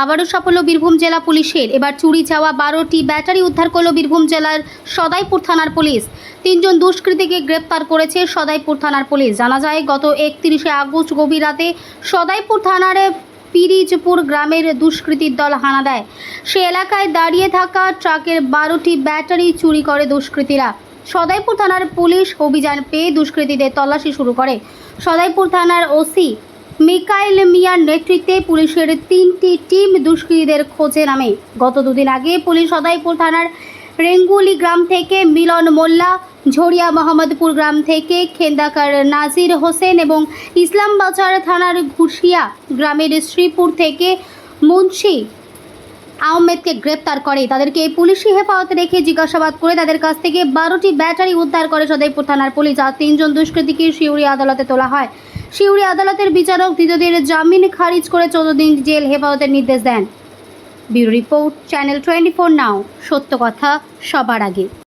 আবারও সাফল্য বীরভূম জেলা পুলিশের। এবার চুরি যাওয়া বারোটি ব্যাটারি উদ্ধার করল বীরভূম জেলার সদাইপুর থানার পুলিশ। তিনজন দুষ্কৃতীকে গ্রেপ্তার করেছে সদাইপুর থানার পুলিশ। জানা যায়, গত একত্রিশে আগস্ট গভীর রাতে সদাইপুর থানার পিরিজপুর গ্রামের দুষ্কৃতীর দল হানা দেয়। সে এলাকায় দাঁড়িয়ে থাকা ট্রাকের বারোটি ব্যাটারি চুরি করে দুষ্কৃতীরা। সদাইপুর থানার পুলিশ অভিযান পেয়ে দুষ্কৃতীদের তল্লাশি শুরু করে। সদাইপুর থানার ওসি মিকাইল মিয়ার নেতৃত্বে পুলিশের তিনটি টিম দুষ্কৃতীদের খোঁজে নামে। গত দুদিন আগে পুলিশ সদাইপুর থানার রেঙ্গুলি গ্রাম থেকে মিলন মোল্লা, ঝরিয়া মোহাম্মদপুর গ্রাম থেকে খেন্দাকার নাজির হোসেন এবং ইসলামবাজার থানার ঘুষিয়া গ্রামের শ্রীপুর থেকে মুন্সি আহমেদকে গ্রেপ্তার করে। তাদেরকে পুলিশি হেফাজতে রেখে জিজ্ঞাসাবাদ করে তাদের কাছ থেকে বারোটি ব্যাটারি উদ্ধার করে সদয়পুর থানার পুলিশ। আর তিনজন দুষ্কৃতীকে শিউরি আদালতে তোলা হয়। শিউরি আদালতের বিচারক দ্বিতীয়দের জামিন খারিজ করে চৌদ্দ দিন জেল হেফাজতের নির্দেশ দেন। Bureau report, channel twenty four নাও। সত্য কথা সবার আগে।